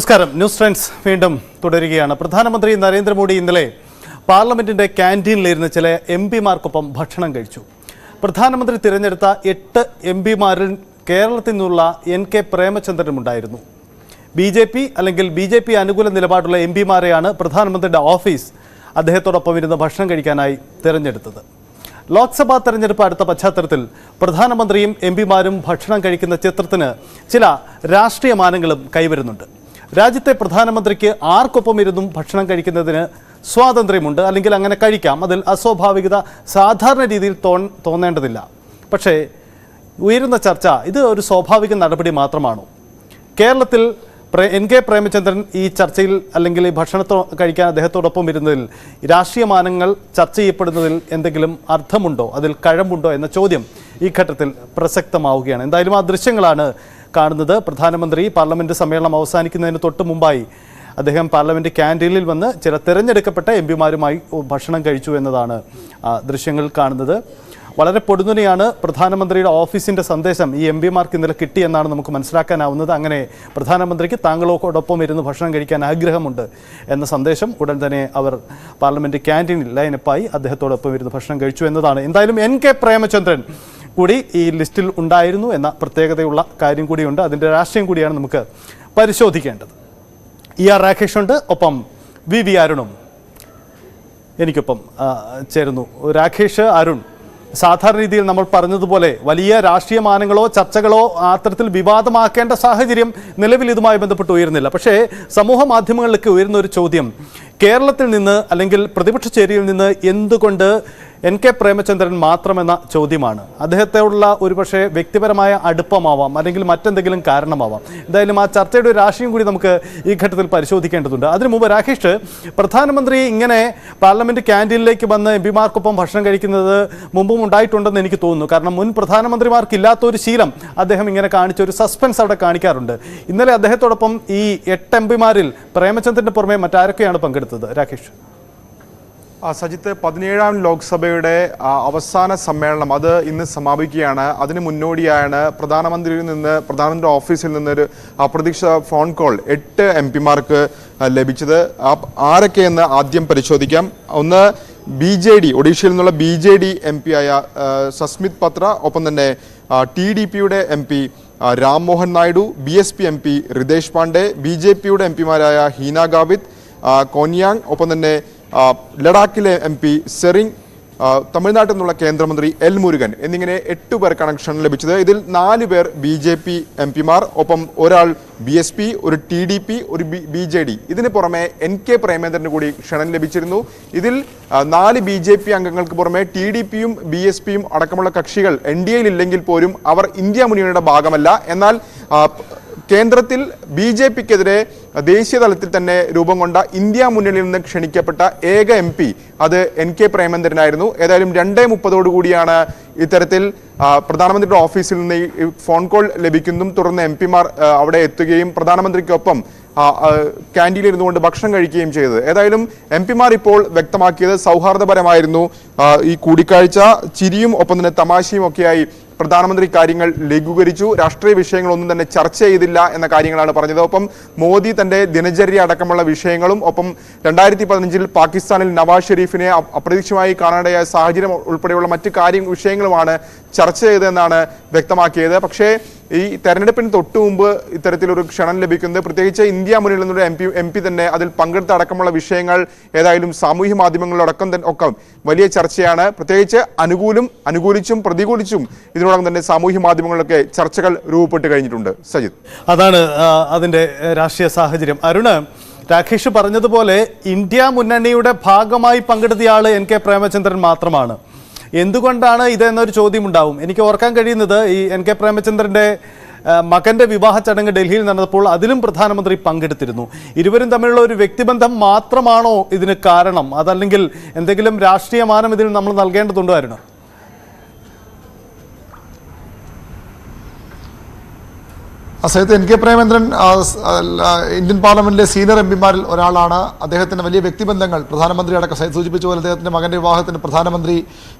നമസ്കാരം. News friends വീണ്ടും തുടരുകയാണ്. പ്രധാനമന്ത്രി നരേന്ദ്രമോദി ഇന്നലെ പാർലമെന്റിന്റെ ക്യാന്റീനിലിരുന്ന് ചില എം പിമാർക്കൊപ്പം ഭക്ഷണം കഴിച്ചു. പ്രധാനമന്ത്രി തിരഞ്ഞെടുത്ത എട്ട് എം പിമാരിൽ കേരളത്തിൽ നിന്നുള്ള എൻ കെ പ്രേമചന്ദ്രനും ഉണ്ടായിരുന്നു. ബി ജെ പി അല്ലെങ്കിൽ ബി ജെ പി അനുകൂല നിലപാടുള്ള എം പിമാരെയാണ് പ്രധാനമന്ത്രിയുടെ ഓഫീസ് അദ്ദേഹത്തോടൊപ്പം ഇരുന്ന് ഭക്ഷണം കഴിക്കാനായി തിരഞ്ഞെടുത്തത്. ലോക്സഭാ തെരഞ്ഞെടുപ്പ് അടുത്ത പശ്ചാത്തലത്തിൽ പ്രധാനമന്ത്രിയും എം പിമാരും ഭക്ഷണം കഴിക്കുന്ന ചിത്രത്തിന് ചില രാഷ്ട്രീയ മാനങ്ങളും കൈവരുന്നുണ്ട്. രാജ്യത്തെ പ്രധാനമന്ത്രിക്ക് ആർക്കൊപ്പം ഇരുന്നും ഭക്ഷണം കഴിക്കുന്നതിന് സ്വാതന്ത്ര്യമുണ്ട്. അല്ലെങ്കിൽ അങ്ങനെ കഴിക്കാം. അതിൽ അസ്വാഭാവികത സാധാരണ രീതിയിൽ തോന്നേണ്ടതില്ല. പക്ഷേ ഉയരുന്ന ചർച്ച ഇത് ഒരു സ്വാഭാവിക നടപടി മാത്രമാണോ? കേരളത്തിൽ എൻ കെ പ്രേമചന്ദ്രൻ ഈ ചർച്ചയിൽ അല്ലെങ്കിൽ ഈ ഭക്ഷണത്തോ കഴിക്കാൻ അദ്ദേഹത്തോടൊപ്പം ഇരുന്നതിൽ രാഷ്ട്രീയ മാനങ്ങൾ ചർച്ച ചെയ്യപ്പെടുന്നതിൽ എന്തെങ്കിലും അർത്ഥമുണ്ടോ? അതിൽ കഴമ്പുണ്ടോ? എന്ന ചോദ്യം ഈ ഘട്ടത്തിൽ പ്രസക്തമാവുകയാണ്. എന്തായാലും ആ ദൃശ്യങ്ങളാണ് കാണുന്നത്. പ്രധാനമന്ത്രി പാർലമെന്റ് സമ്മേളനം അവസാനിക്കുന്നതിന് തൊട്ട് മുമ്പായി അദ്ദേഹം പാർലമെന്റ് ക്യാന്റീനിൽ വന്ന് ചില തിരഞ്ഞെടുക്കപ്പെട്ട എം പിമാരുമായി ഭക്ഷണം കഴിച്ചു എന്നതാണ് ദൃശ്യങ്ങൾ കാണുന്നത്. വളരെ പൊടുന്നനെയാണ് പ്രധാനമന്ത്രിയുടെ ഓഫീസിന്റെ സന്ദേശം ഈ എം പിമാർക്ക് ഇന്നലെ കിട്ടിയെന്നാണ് നമുക്ക് മനസ്സിലാക്കാനാവുന്നത്. അങ്ങനെ പ്രധാനമന്ത്രിക്ക് താങ്കളോടൊപ്പം ഇരുന്ന് ഭക്ഷണം കഴിക്കാൻ ആഗ്രഹമുണ്ട് എന്ന സന്ദേശം ഉടൻ തന്നെ അവർ പാർലമെന്റ് ക്യാന്റീനിൽ ലൈനപ്പായി അദ്ദേഹത്തോടൊപ്പം ഇരുന്ന് ഭക്ഷണം കഴിച്ചു എന്നതാണ്. എന്തായാലും എൻ കെ പ്രേമചന്ദ്രൻ കൂടി ഈ ലിസ്റ്റിൽ ഉണ്ടായിരുന്നു എന്ന പ്രത്യേകതയുള്ള കാര്യം കൂടിയുണ്ട്. അതിന്റെ രാഷ്ട്രീയം കൂടിയാണ് നമുക്ക് പരിശോധിക്കേണ്ടത്. ഇ ആർ രാകേഷ് ഉണ്ട്. ഒപ്പം വി വി അരുണും എനിക്കൊപ്പം ചേരുന്നു. രാകേഷ് അരുൺ സാധാരണ രീതിയിൽ നമ്മൾ പറഞ്ഞതുപോലെ വലിയ രാഷ്ട്രീയ മാനങ്ങളോ ചർച്ചകളോ അത്തരത്തിൽ വിവാദമാക്കേണ്ട സാഹചര്യം നിലവിൽ ഇതുമായി ബന്ധപ്പെട്ട് ഉയരുന്നില്ല. പക്ഷേ സമൂഹ മാധ്യമങ്ങളിലേക്ക് ഉയരുന്ന ഒരു ചോദ്യം കേരളത്തിൽ നിന്ന് അല്ലെങ്കിൽ പ്രതിപക്ഷ ചേരിയിൽ നിന്ന് എന്തുകൊണ്ട് എൻ കെ പ്രേമചന്ദ്രൻ മാത്രമെന്ന ചോദ്യമാണ്. അദ്ദേഹത്തോടുള്ള ഒരുപക്ഷെ വ്യക്തിപരമായ അടുപ്പമാവാം അല്ലെങ്കിൽ മറ്റെന്തെങ്കിലും കാരണമാവാം. എന്തായാലും ആ ചർച്ചയുടെ ഒരു രാഷ്ട്രീയം കൂടി നമുക്ക് ഈ ഘട്ടത്തിൽ പരിശോധിക്കേണ്ടതുണ്ട്. അതിനു മുമ്പ് രാകേഷ് പ്രധാനമന്ത്രി ഇങ്ങനെ പാർലമെന്റ് ക്യാന്റീനിലേക്ക് വന്ന് എം പിമാർക്കൊപ്പം ഭക്ഷണം കഴിക്കുന്നത് മുമ്പും ഉണ്ടായിട്ടുണ്ടെന്ന് എനിക്ക് തോന്നുന്നു. കാരണം മുൻ പ്രധാനമന്ത്രിമാർക്കില്ലാത്തൊരു ഒരു ശീലം അദ്ദേഹം ഇങ്ങനെ കാണിച്ച ഒരു സസ്പെൻസ് അവിടെ കാണിക്കാറുണ്ട്. ഇന്നലെ അദ്ദേഹത്തോടൊപ്പം ഈ എട്ട് എം പിമാരിൽ പ്രേമചന്ദ്രന്റെ പുറമെ മറ്റാരൊക്കെയാണ് പങ്കെടുത്തത്? രാകേഷ്. സജിത്ത് പതിനേഴാം ലോക്സഭയുടെ അവസാന സമ്മേളനം അത് ഇന്ന് സമാപിക്കുകയാണ്. അതിന് മുന്നോടിയാണ് പ്രധാനമന്ത്രിയിൽ നിന്ന് പ്രധാനമന്ത്രി ഓഫീസിൽ നിന്നൊരു അപ്രതീക്ഷിത ഫോൺ കോൾ എട്ട് എം പിമാർക്ക് ലഭിച്ചത്. ആരൊക്കെയെന്ന് ആദ്യം പരിശോധിക്കാം. ഒന്ന് ബി ജെ ഡി ഒഡീഷയിൽ നിന്നുള്ള B J D M P ആയ സസ്മിത് പത്ര ഒപ്പം തന്നെ ടി ഡി പിയുടെ M P Rammohan Naidu B S P M P Ritesh Pandey B J പിയുടെ എം പിമാരായ ഹീന ഗാവിത് കോന്യാങ് ഒപ്പം തന്നെ ലഡാക്കിലെ എം പി സെറിങ് തമിഴ്നാട്ടിൽ നിന്നുള്ള കേന്ദ്രമന്ത്രി എൽ മുരുകൻ എന്നിങ്ങനെ എട്ട് പേർ കണക്ഷൻ ലഭിച്ചത്. ഇതിൽ നാല് പേർ ബി ജെ പി എം പിമാർ ഒപ്പം ഒരാൾ ബി എസ് പി ഒരു ടി ഡി പി ഒരു ബി ജെ ഡി. ഇതിന് പുറമെ എൻ കെ പ്രേമേന്ദ്രന് കൂടി ക്ഷണം ലഭിച്ചിരുന്നു. ഇതിൽ നാല് ബി ജെ പി അംഗങ്ങൾക്ക് പുറമെ ടി ഡി പിയും ബി എസ് പിയും അടക്കമുള്ള കക്ഷികൾ എൻ ഡി എയിൽ ഇല്ലെങ്കിൽ പോലും അവർ ഇന്ത്യ മുന്നണിയുടെ ഭാഗമല്ല. എന്നാൽ കേന്ദ്രത്തിൽ ബി ജെ പിക്കെതിരെ ദേശീയ തലത്തിൽ തന്നെ രൂപം കൊണ്ട ഇന്ത്യ മുന്നണിയിൽ നിന്ന് ക്ഷണിക്കപ്പെട്ട ഏക എം പി അത് എൻ കെ പ്രേമേന്ദ്രനായിരുന്നു. ഏതായാലും രണ്ടേ മുപ്പതോടുകൂടിയാണ് ഇത്തരത്തിൽ പ്രധാനമന്ത്രിയുടെ ഓഫീസിൽ നിന്ന് ഈ ഫോൺ കോൾ ലഭിക്കുന്നതും തുടർന്ന് എം പിമാർ അവിടെ എത്തുകയും പ്രധാനമന്ത്രിക്കൊപ്പം ക്യാന്റീനിൽ ഇരുന്നുകൊണ്ട് ഭക്ഷണം കഴിക്കുകയും ചെയ്തത്. ഏതായാലും എം പിമാർ ഇപ്പോൾ വ്യക്തമാക്കിയത് സൗഹാർദ്ദപരമായിരുന്നു. ഈ കൂടിക്കാഴ്ച ചിരിയും ഒപ്പം തന്നെ തമാശയും ഒക്കെയായി പ്രധാനമന്ത്രി കാര്യങ്ങൾ ലഘൂകരിച്ചു. രാഷ്ട്രീയ വിഷയങ്ങളൊന്നും തന്നെ ചർച്ച ചെയ്തില്ല എന്ന കാര്യങ്ങളാണ് പറഞ്ഞത്. ഒപ്പം മോദി തന്റെ ദിനചര്യ അടക്കമുള്ള വിഷയങ്ങളും ഒപ്പം രണ്ടായിരത്തി പതിനഞ്ചിൽ പാകിസ്ഥാനിൽ നവാസ് ഷെരീഫിനെ അപ്രതീക്ഷിതമായി കാണാനിടയായ സാഹചര്യം ഉൾപ്പെടെയുള്ള മറ്റ് കാര്യ വിഷയങ്ങളുമാണ് ചർച്ച ചെയ്തതെന്നാണ് വ്യക്തമാക്കിയത്. പക്ഷേ ഈ തെരഞ്ഞെടുപ്പിന് തൊട്ടു മുമ്പ് ഇത്തരത്തിലൊരു ക്ഷണം ലഭിക്കുന്നത് പ്രത്യേകിച്ച് ഇന്ത്യ മുന്നിൽ നിന്നൊരു എം പി എം പി തന്നെ അതിൽ പങ്കെടുത്ത അടക്കമുള്ള വിഷയങ്ങൾ ഏതായാലും സാമൂഹ്യ മാധ്യമങ്ങളിലടക്കം ഒക്കെ വലിയ ചർച്ചയാണ്. പ്രത്യേകിച്ച് അനുകൂലും അനുകൂലിച്ചും പ്രതികൂലിച്ചും ഇതിനോടകം തന്നെ സാമൂഹ്യ മാധ്യമങ്ങളിലൊക്കെ ചർച്ചകൾ രൂപപ്പെട്ട് കഴിഞ്ഞിട്ടുണ്ട്. സജിത്. അതാണ് അതിന്റെ രാഷ്ട്രീയ സാഹചര്യം. അരുണ് രാകേഷ് പറഞ്ഞതുപോലെ ഇന്ത്യ മുന്നണിയുടെ ഭാഗമായി പങ്കെടുത്തയാൾ എൻ കെ പ്രേമചന്ദ്രൻ മാത്രമാണ്. എന്തുകൊണ്ടാണ് ഇതെന്നൊരു ചോദ്യം ഉണ്ടാവും എനിക്ക് ഓർക്കാൻ കഴിയുന്നത് ഈ എൻ കെ പ്രേമചന്ദ്രന്റെ മകന്റെ വിവാഹ ചടങ്ങ് ഡൽഹിയിൽ നടന്നപ്പോൾ അതിലും പ്രധാനമന്ത്രി പങ്കെടുത്തിരുന്നു. ഇരുവരും തമ്മിലുള്ള ഒരു വ്യക്തിബന്ധം മാത്രമാണോ ഇതിന് കാരണം? അതല്ലെങ്കിൽ എന്തെങ്കിലും രാഷ്ട്രീയ മാനം ഇതിന് നമ്മൾ നൽകേണ്ടതുണ്ടോ ആ എൻ കെ പ്രേമേന്ദ്രൻ ഇന്ത്യൻ പാർലമെന്റിലെ സീനിയർ എം പിമാരിൽ ഒരാളാണ്. അദ്ദേഹത്തിന്റെ വലിയ വ്യക്തിബന്ധങ്ങൾ പ്രധാനമന്ത്രി അടക്കം സൈത് സൂചിപ്പിച്ച പോലെ അദ്ദേഹത്തിന്റെ മകന്റെ വിവാഹത്തിന് പ്രധാനമന്ത്രി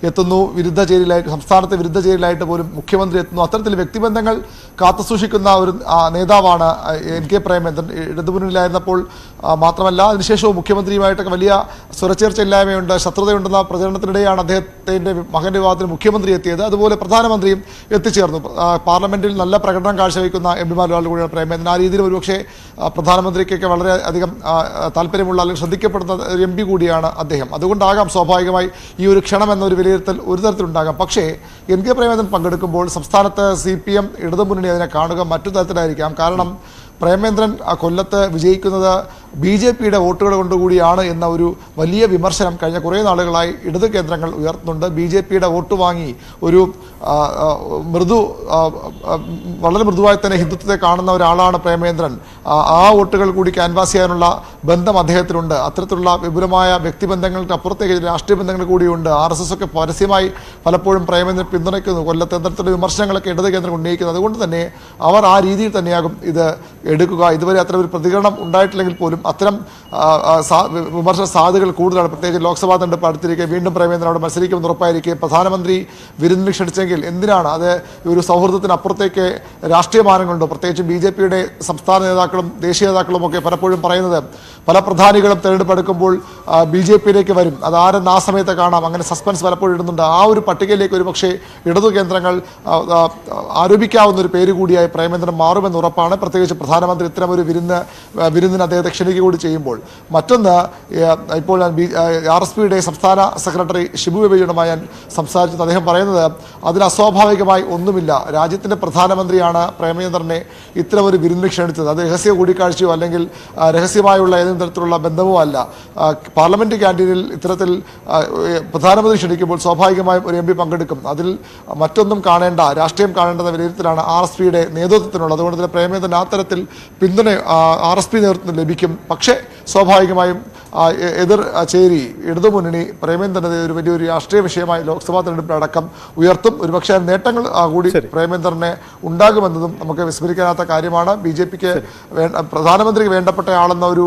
എത്തുന്നു. വിരുദ്ധ ചേരിയിലായിട്ട് സംസ്ഥാനത്തെ വിരുദ്ധ ചേരിയിലായിട്ട് പോലും മുഖ്യമന്ത്രി എത്തുന്നു. അത്തരത്തിൽ വ്യക്തിബന്ധങ്ങൾ കാത്തുസൂക്ഷിക്കുന്ന ഒരു നേതാവാണ് എൻ കെ പ്രേമേന്ദ്രൻ. ഇടതുമുന്നിലായിരുന്നപ്പോൾ മാത്രമല്ല അതിനുശേഷവും മുഖ്യമന്ത്രിയുമായിട്ടൊക്കെ വലിയ സ്വരച്ചേർച്ചയില്ലായ്മയുണ്ട് ശത്രുതയുണ്ടെന്ന പ്രചരണത്തിനിടെയാണ് അദ്ദേഹത്തിന്റെ മകന്റെ വിവാഹത്തിന് മുഖ്യമന്ത്രി എത്തിയത്. അതുപോലെ പ്രധാനമന്ത്രിയും എത്തിച്ചേർന്നു. പാർലമെന്റിൽ നല്ല പ്രകടനം കാഴ്ചവെക്കുന്ന എം പിമാരിൽ ഒരാൾ പ്രേമേന്ദ്രൻ. ആ രീതിയിൽ ഒരുപക്ഷെ പ്രധാനമന്ത്രിക്കൊക്കെ വളരെ അധികം താല്പര്യമുള്ള അല്ലെങ്കിൽ ശ്രദ്ധിക്കപ്പെടുന്ന ഒരു എം പി കൂടിയാണ് അദ്ദേഹം. അതുകൊണ്ടാകാം സ്വാഭാവികമായി ഈ ഒരു ക്ഷണം എന്നൊരു വിലയിരുത്തൽ ഒരു തരത്തിലുണ്ടാകാം. പക്ഷേ എൻ കെ പ്രേമേന്ദ്രൻ പങ്കെടുക്കുമ്പോൾ സംസ്ഥാനത്ത് സി പി എം ഇടതുമുന്നണി അതിനെ കാണുക മറ്റു തരത്തിലായിരിക്കാം. കാരണം പ്രേമേന്ദ്രൻ ആ കൊല്ലത്ത് വിജയിക്കുന്നത് ബി ജെ പിയുടെ വോട്ടുകൾ കൊണ്ടുകൂടിയാണ് എന്ന ഒരു വലിയ വിമർശനം കഴിഞ്ഞ കുറേ നാളുകളായി ഇടത് കേന്ദ്രങ്ങൾ ഉയർത്തുന്നുണ്ട്. ബി ജെ പിയുടെ വോട്ട് വാങ്ങി ഒരു മൃദു വളരെ മൃദുവായി തന്നെ ഹിന്ദുത്വത്തെ കാണുന്ന ഒരാളാണ് പ്രേമേന്ദ്രൻ. ആ, ആ വോട്ടുകൾ കൂടി ക്യാൻവാസ് ചെയ്യാനുള്ള ബന്ധം അദ്ദേഹത്തിനുണ്ട്. അത്തരത്തിലുള്ള വിപുലമായ വ്യക്തിബന്ധങ്ങൾക്ക് അപ്പുറത്തേക്ക് രാഷ്ട്രീയ ബന്ധങ്ങൾ കൂടിയുണ്ട്. ആർ എസ് എസ് ഒക്കെ പരസ്യമായി പലപ്പോഴും പ്രേമേന്ദ്രൻ പിന്തുണയ്ക്കുന്നു. കൊല്ലത്തെ തരത്തിലുള്ള വിമർശനങ്ങളൊക്കെ ഇടത് കേന്ദ്രം ഉന്നയിക്കുന്നത് അതുകൊണ്ട് തന്നെ അവർ ആ രീതിയിൽ തന്നെയാകും ഇത് എടുക്കുക. ഇതുവരെ അത്തരം ഒരു പ്രതികരണം ഉണ്ടായിട്ടില്ലെങ്കിൽ പോലും അത്തരം വിമർശന സാധ്യതകൾ കൂടുതലാണ്. പ്രത്യേകിച്ച് ലോക്സഭാ തെരഞ്ഞെടുപ്പ് അടുത്തിരിക്കെ വീണ്ടും പ്രേമേന്ദ്രൻ അവിടെ മത്സരിക്കുമെന്ന് ഉറപ്പായിരിക്കെ. പ്രധാനമന്ത്രി വിരുന്നിന് ക്ഷണിച്ചെങ്കിൽ എന്തിനാണ്? അത് ഒരു സൗഹൃദത്തിന് അപ്പുറത്തേക്ക് രാഷ്ട്രീയ മാനങ്ങളുണ്ടോ? പ്രത്യേകിച്ച് ബി ജെ പിയുടെ സംസ്ഥാന നേതാക്കളും ദേശീയ നേതാക്കളും ഒക്കെ പലപ്പോഴും പറയുന്നത് പല പ്രധാനികളും തെരഞ്ഞെടുപ്പ് എടുക്കുമ്പോൾ ബി ജെ പിയിലേക്ക് വരും. അത് ആരെന്ന് ആ സമയത്ത് കാണാം. അങ്ങനെ സസ്പെൻസ് പലപ്പോഴും ഇടുന്നുണ്ട്. ആ ഒരു പട്ടികയിലേക്ക് ഒരു പക്ഷേ ഇടതു കേന്ദ്രങ്ങൾ ആരോപിക്കാവുന്ന ഒരു പേര് കൂടിയായി പ്രേമേന്ദ്രൻ മാറുമെന്ന് ഉറപ്പാണ്. പ്രത്യേകിച്ച് പ്രധാനമന്ത്രി ഇത്തരം ഒരു വിരുന്ന് വിരുന്നിന് അദ്ദേഹത്തെ ക്ഷണിക്കുക കൂടി ചെയ്യുമ്പോൾ മറ്റൊന്ന് ഇപ്പോൾ ഞാൻ ബി ആർ എസ് പിയുടെ സംസ്ഥാന സെക്രട്ടറി ഷിബു ബേബിയുമായി ഞാൻ സംസാരിച്ചത് അദ്ദേഹം പറയുന്നത് അതിൽ അസ്വാഭാവികമായി ഒന്നുമില്ല. രാജ്യത്തിന്റെ പ്രധാനമന്ത്രിയാണ് പ്രേമചന്ദ്രനെ ഇത്തരം ഒരു വിരുന്നിന് ക്ഷണിച്ചത്. അത് രഹസ്യ കൂടിക്കാഴ്ചയോ അല്ലെങ്കിൽ രഹസ്യമായുള്ള ഏതെങ്കിലും തരത്തിലുള്ള ബന്ധമോ അല്ല. പാർലമെന്റ് ക്യാന്റീനിൽ ഇത്തരത്തിൽ പ്രധാനമന്ത്രി ക്ഷണിക്കുമ്പോൾ സ്വാഭാവികമായും ഒരു എം പി പങ്കെടുക്കും. അതിൽ മറ്റൊന്നും കാണേണ്ട രാഷ്ട്രീയം കാണേണ്ടെന്ന വിലയിരുത്തലാണ് ആർ എസ് പിയുടെ നേതൃത്വത്തിനുള്ളത്. അതുകൊണ്ട് തന്നെ പ്രേമചന്ദ്രൻ ആ തരത്തിൽ പിന്തുണ ആർ എസ് പി നേതൃത്വം ലഭിക്കും. പക്ഷേ സ്വാഭാവികമായും എതിർ ചേരി ഇടതുമുന്നണി പ്രേമേന്ദ്രനെ ഒരു വലിയൊരു രാഷ്ട്രീയ വിഷയമായി ലോക്സഭാ തെരഞ്ഞെടുപ്പിലടക്കം ഉയർത്തും. ഒരുപക്ഷെ നേട്ടങ്ങൾ കൂടി പ്രേമേന്ദ്രനെ ഉണ്ടാകുമെന്നതും നമുക്ക് വിസ്മരിക്കാനാത്ത കാര്യമാണ്. ബി ജെ പിക്ക് പ്രധാനമന്ത്രിക്ക് വേണ്ടപ്പെട്ട ആളെന്ന ഒരു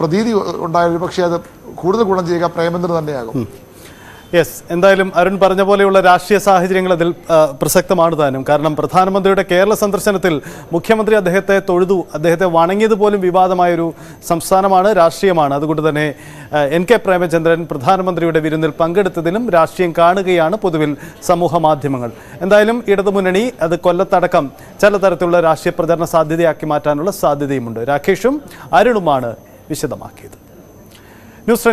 പ്രതീതി ഉണ്ടായ ഒരു പക്ഷേ അത് കൂടുതൽ ഗുണം ചെയ്യുക പ്രേമേന്ദ്രൻ തന്നെയാകും. യെസ് എന്തായാലും അരുൺ പറഞ്ഞ പോലെയുള്ള രാഷ്ട്രീയ സാഹചര്യങ്ങൾ അതിൽ പ്രസക്തമാണ് താനും. കാരണം പ്രധാനമന്ത്രിയുടെ കേരള സന്ദർശനത്തിൽ മുഖ്യമന്ത്രി അദ്ദേഹത്തെ തൊഴുതു അദ്ദേഹത്തെ വണങ്ങിയത് പോലും വിവാദമായൊരു സംസ്ഥാനമാണ് രാഷ്ട്രീയമാണ്. അതുകൊണ്ട് തന്നെ എൻ കെ പ്രേമചന്ദ്രൻ പ്രധാനമന്ത്രിയുടെ വിരുന്നിൽ പങ്കെടുത്തതിലും രാഷ്ട്രീയം കാണുകയാണ് പൊതുവിൽ സമൂഹ മാധ്യമങ്ങൾ. എന്തായാലും ഇടതുമുന്നണി അത് കൊല്ലത്തടക്കം ചില തരത്തിലുള്ള രാഷ്ട്രീയ പ്രചരണ സാധ്യതയാക്കി മാറ്റാനുള്ള സാധ്യതയുമുണ്ട്. രാകേഷും അരുണുമാണ് വിശദമാക്കിയത്. ന്യൂസ്